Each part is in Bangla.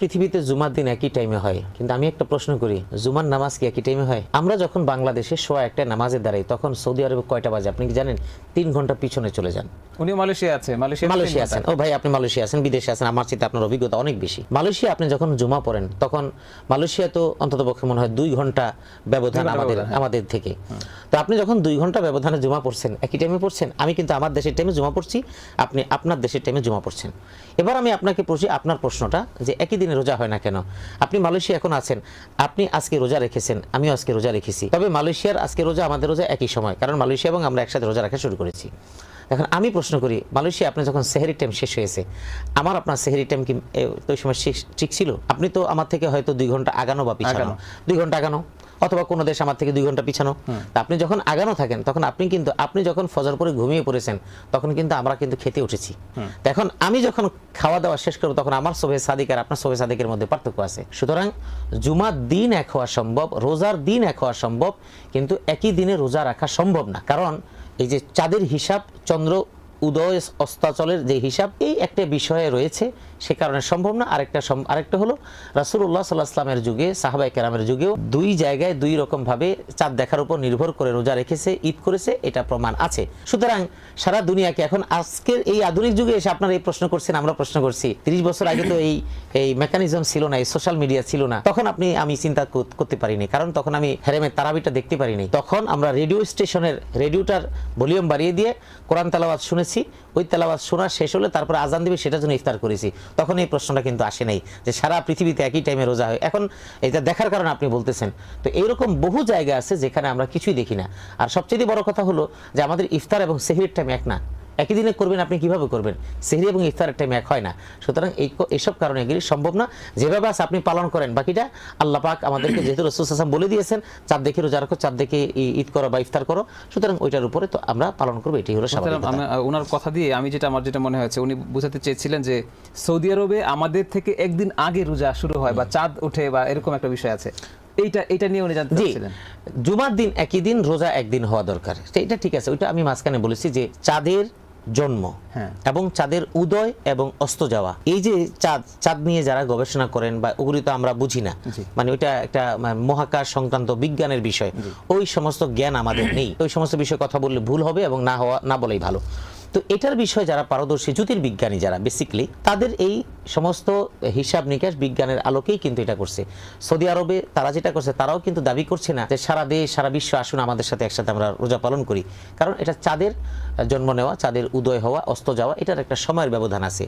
পৃথিবীতে জুমার দিন একই টাইমে হয়। কিন্তু আমি একটা প্রশ্ন করি জুমার নামাজ কি একই টাইমে হয়? আমরা যখন বাংলাদেশে সোয়া একটা নামাজে দাঁড়াই তখন সৌদি আরবে কয়টা বাজে? আপনি কি জানেন? তিন ঘণ্টা পিছনে চলে যান। উনিও মালয়েশিয়া আছে মালয়েশিয়া মালয়েশিয়া আছেন। ও ভাই আপনি মালয়েশিয়া আছেন বিদেশে আছেন আমার চেয়ে আপনার অভিজ্ঞতা অনেক বেশি। মালয়েশিয়া আপনি যখন জুমা পড়েন তখন মালয়েশিয়া তো অন্তত পক্ষে মনে হয় দুই ঘণ্টা ব্যবধান আমাদের। আমাদের থেকে। তো আপনি যখন দুই ঘণ্টা ব্যবধানে জুমা পড়ছেন একই টাইমে পড়ছেন আমি কিন্তু আমার দেশের টাইমে জুমা পড়ছি আপনি আপনার দেশের টাইমে জুমা পড়ছেন। এবার আমি আপনাকে পড়ছি আপনার প্রশ্নটা যে একই দিনে রোজা হয় না কেন? আপনি মালয়েশিয়া এখন আছেন। আপনি আজকে রোজা রেখেছেন আমিও আজকে রোজা রেখেছি। তবে মালয়েশিয়ার আজকে রোজা আমাদের রোজা একই সময় কারণ মালয়েশিয়া এবং আমরা একসাথে রোজা রাখা শুরু করেছি। এখন আমি প্রশ্ন করি মালয়েশিয়া আপনি যখন সেহেরি টাইম শেষ হয়েছে আমার আপনার সেহেরি টাইম কি ওই সময় ঠিক ছিল? আপনি তো আমার থেকে হয়তো দুই ঘণ্টা আগানো বা পিছানো। দুই ঘণ্টা আগানো? অথবা কোনো দেশ আমার থেকে দুই ঘণ্টা পিছানো। আপনি যখন আগানো থাকেন তখন আপনি কিন্তু আপনি যখন ফজর পরে ঘুমিয়ে পড়েছেন তখন কিন্তু আমরা কিন্তু খেতে উঠেছি। এখন আমি যখন খাওয়া দাওয়া শেষ করব তখন আমার সোভে সাদিক আর আপনার সোভে সাদিকের মধ্যে পার্থক্য আছে। সুতরাং জুমার দিন এক হওয়া সম্ভব রোজার দিন এক হওয়া সম্ভব কিন্তু একই দিনে রোজা রাখা সম্ভব না। কারণ এই যে চাঁদের হিসাব চন্দ্র উদয় অস্তাচলের যে হিসাব, এই একটা বিষয়ে রয়েছে। সে কারণে সম্ভব না। আরেকটা আরেকটা হলো, রাসূলুল্লাহ সাল্লাহ আসলামের যুগে সাহাবাই কেরামের যুগেও দুই জায়গায় দুই রকম ভাবে চাঁদ দেখার উপর নির্ভর করে রোজা রেখেছে, ঈদ করেছে, এটা প্রমাণ আছে। সুতরাং সারা দুনিয়াকে এখন আজকের এই আধুনিক যুগে এসে আপনারা এই প্রশ্ন করছেন, আমরা প্রশ্ন করছি। তিরিশ বছর আগে তো এই এই মেকানিজম ছিল না, এই সোশ্যাল মিডিয়া ছিল না। তখন আপনি, আমি চিন্তা করতে পারিনি, কারণ তখন আমি হেরেমের তারাবিটা দেখতে পারিনি। তখন আমরা রেডিও স্টেশনের রেডিওটার ভলিউম বাড়িয়ে দিয়ে কোরআন তেলাওয়াত শুনেছি ওই তেলাওয়াত শোনা শেষ হলে তারপরে আজান দিবে, সেটার জন্য ইফতার করেছি। তখন এই প্রশ্নটা কিন্তু আসে নাই যে সারা পৃথিবীতে একই টাইমে রোজা হয়। এখন এটা দেখার কারণে আপনি বলতেছেন। তো এইরকম বহু জায়গা আছে যেখানে আমরা কিছুই দেখি না। আর সবচেয়ে বড় কথা হলো যে আমাদের ইফতার এবং সেহির টাইম এক না। একই দিনে করবেন আপনি কীভাবে করবেন? সেহরি এবং ইফতারের টাইম এক হয় না। সুতরাং এই এইসব কারণে এগুলি সম্ভব না। যেভাবে আছে আপনি পালন করেন। বাকিটা আল্লাহ পাক আমাদেরকে যেহেতু রসুল হাসান বলে দিয়েছেন চাঁদ দেখে রোজা রাখো চাঁদ দেখে ঈদ করো বা ইফতার করো। সুতরাং ওইটার উপরে তো আমরা পালন করব এটি হলো স্বাভাবিক ওনার কথা দিয়ে আমি যেটা আমার যেটা মনে হয়েছে উনি বোঝাতে চেয়েছিলেন যে সৌদি আরবে আমাদের থেকে একদিন আগে রোজা শুরু হয় বা চাঁদ ওঠে বা এরকম একটা বিষয় আছে। এইটা এটা নিয়ে উনি জানতে চাচ্ছিলেন। জুমার দিন একই দিন রোজা একদিন হওয়া দরকার। এটা ঠিক আছে ওইটা আমি মাঝখানে বলেছি যে চাঁদের জন্ম হ্যাঁ। এবং চাঁদের উদয় এবং অস্ত যাওয়া। এই যে চাঁদ চাঁদ নিয়ে যারা গবেষণা করেন বা ওগুলি তো আমরা বুঝি না। মানে ওইটা একটা মানে, মহাকাশ সংক্রান্ত বিজ্ঞানের বিষয়। ওই সমস্ত জ্ঞান আমাদের নেই। ওই সমস্ত বিষয়ে কথা বললে ভুল হবে এবং না হওয়া না বলেই ভালো। তো এটার বিষয়ে যারা পারদর্শী জ্যোতির্বিজ্ঞানী যারা বেসিকলি তাদের এই সমস্ত হিসাব নিকাশ বিজ্ঞানের আলোকেই কিন্তু এটা করছে। সৌদি আরবে তারা যেটা করছে, তারাও কিন্তু দাবি করছে না যে সারা দেশ, সারা বিশ্ব আসুন, আমাদের সাথে একসাথে আমরা রোজা পালন করি। কারণ এটা চাঁদের জন্ম নেওয়া, চাঁদের উদয় হওয়া, অস্ত যাওয়া, এটার একটা সময়ের ব্যবধান আছে।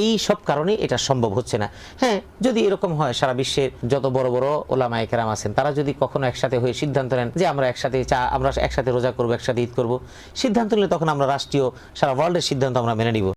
এই সব কারণে এটা সম্ভব হচ্ছে না। হ্যাঁ যদি এরকম হয়, সারা বিশ্বের যত বড় বড় ওলামায়ে কেরাম আছেন, তারা যদি কখনো একসাথে হয়ে সিদ্ধান্ত নেন যে আমরা একসাথে চা, আমরা একসাথে রোজা করব, একসাথে ঈদ করব, সিদ্ধান্ত নিলে তখন আমরা রাষ্ট্রীয় সারা ওয়ার্ল্ডের সিদ্ধান্ত আমরা মেনে নিব।